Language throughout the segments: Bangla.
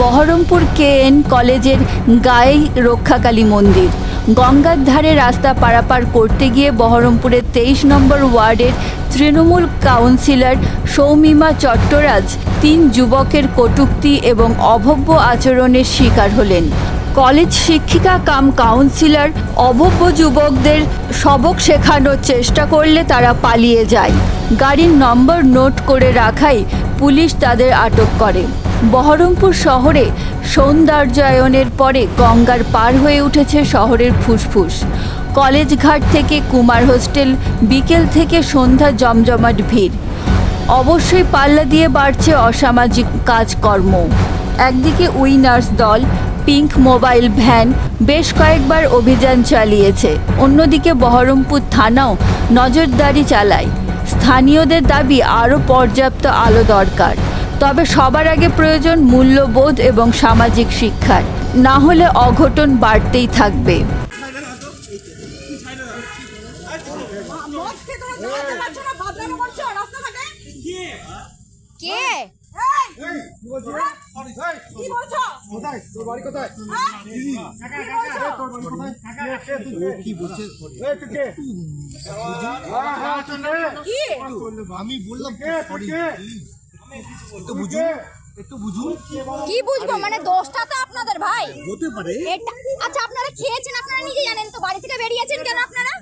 বহরমপুর কেএন কলেজের গায়ে রক্ষাকালী মন্দির। গঙ্গার ধারে রাস্তা পারাপার করতে গিয়ে বহরমপুরের তেইশ নম্বর ওয়ার্ডের তৃণমূল কাউন্সিলর সৌমিমা চট্টরাজ তিন যুবকের কটূক্তি এবং অভব্য আচরণের শিকার হলেন। কলেজ শিক্ষিকা কাম কাউন্সিলর অভব্য যুবকদের সবক শেখানোর চেষ্টা করলে তারা পালিয়ে যায়। গাড়ির নম্বর নোট করে রাখাই পুলিশ তাদের আটক করে। বহরমপুর শহরে সৌন্দর্যায়নের পরে গঙ্গার পার হয়ে উঠেছে শহরের ফুসফুস। কলেজ ঘাট থেকে কুমার হোস্টেল, বিকেল থেকে সন্ধ্যা জমজমাট ভিড়। অবশ্যই পাল্লা দিয়ে বাড়ছে অসামাজিক কাজকর্ম। একদিকে উইনার্স দল, পিঙ্ক মোবাইল ভ্যান বেশ কয়েকবার অভিযান চালিয়েছে। অন্যদিকে বহরমপুর থানাও নজরদারি চালায়। স্থানীয়দের দাবি আরও পর্যাপ্ত আলো দরকার। তবে সবার আগে প্রয়োজন মূল্যবোধ এবং সামাজিক শিক্ষার না হলে অঘটন বাড়তেই থাকবে? কে? আমি বললাম একটু বুঝুন একটু বুঝুন। কি বুঝব? মানে দোষটা তো আপনাদের ভাই। হতে পারে। আচ্ছা আপনারা খেয়েছেন? আপনারা নিজে জানেন তো বাড়ি থেকে বেরিয়েছেন কেন আপনারা?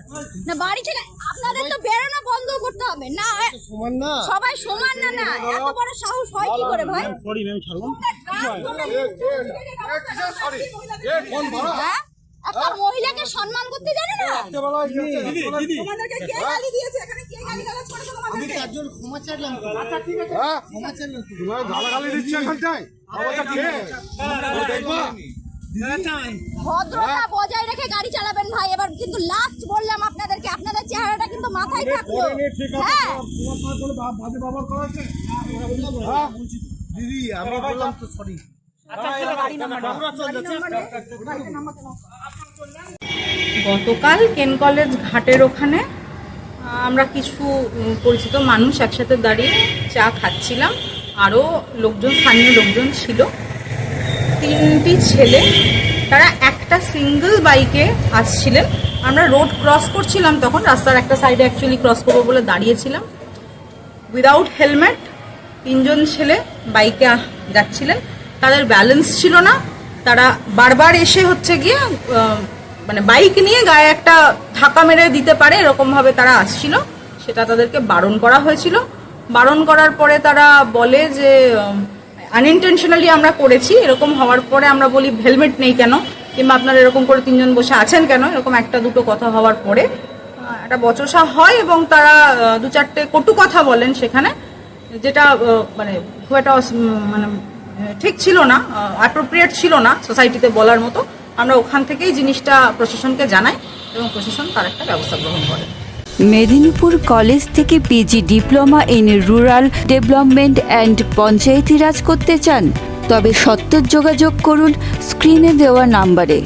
না বাড়ি থেকে আপনাদের তো বেরোনো বন্ধ করতে হবে। না সমান না। সবাই সমান না না। এত বড় সাহস হয় কি করে ভাই? সরি ম্যাম ছাড়ুন সরি এ কোন ভাড়া হ্যাঁ? একটা মহিলাকে সম্মান করতে জানে না? তোমাদেরকে কে গালি দিয়েছে? এখানে আমি তোমাদেরকে? চারজন ক্ষমা চাইলাম। আচ্ছা ঠিক আছে। হ্যাঁ? ক্ষমা চাইলাম তুমি। গালাগালি দিচ্ছ এখানটায়? আমাকে কে? দেখবা? ভদ্রতা বজায় রেখে গাড়ি চালাবেন ভাই। এবার কিন্তু লাস্ট বললাম আপনাদেরকে আপনাদের চেহারাটা কিন্তু মাথায় থাকল। হ্যাঁ? হ্যাঁ? দিদি আমি বললাম তো সরি গতকাল কেন কলেজ ঘাটের ওখানে আমরা কিছু পরিচিত মানুষ একসাথে দাঁড়িয়ে চা খাচ্ছিলাম। আরও লোকজন, স্থানীয় লোকজন ছিল। তিনটি ছেলে, তারা একটা সিঙ্গেল বাইকে আসছিলেন। আমরা রোড ক্রস করছিলাম তখন, রাস্তার একটা সাইডে অ্যাকচুয়ালি ক্রস করব বলে দাঁড়িয়েছিলাম। উইদাউট হেলমেট তিনজন ছেলে বাইকে যাচ্ছিলেন। তাদের ব্যালেন্স ছিল না। তারা বারবার এসে হচ্ছে গিয়ে মানে বাইক নিয়ে গায়ে একটা ধাক্কা মেরে দিতে পারে, এরকমভাবে তারা আসছিল। সেটা তাদেরকে বারণ করা হয়েছিল। বারণ করার পরে তারা বলে যে আনইনটেনশনালি আমরা করেছি, এরকম হওয়ার পরে আমরা বলি হেলমেট নেই কেন? কিংবা আপনারা এরকম করে তিনজন বসে আছেন কেন? এরকম একটা দুটো কথা হওয়ার পরে একটা বচসা হয় এবং তারা দু চারটে কটু কথা বলেন সেখানে, যেটা মানে খুব একটা মানে ঠিক ছিল না অ্যাপ্রোপ্রিয়েট ছিল না সোসাইটিতে বলার মতো। আমরা ওখান থেকেই জিনিসটা প্রশাসনকে জানাই। এবং প্রশাসন তার একটা ব্যবস্থা গ্রহণ করে। মেদিনীপুর কলেজ থেকে PG diploma in rural development and Panchayati Raj করতে চান, তবে সত্তর যোগাযোগ করুন স্ক্রিনে দেওয়া নাম্বারে।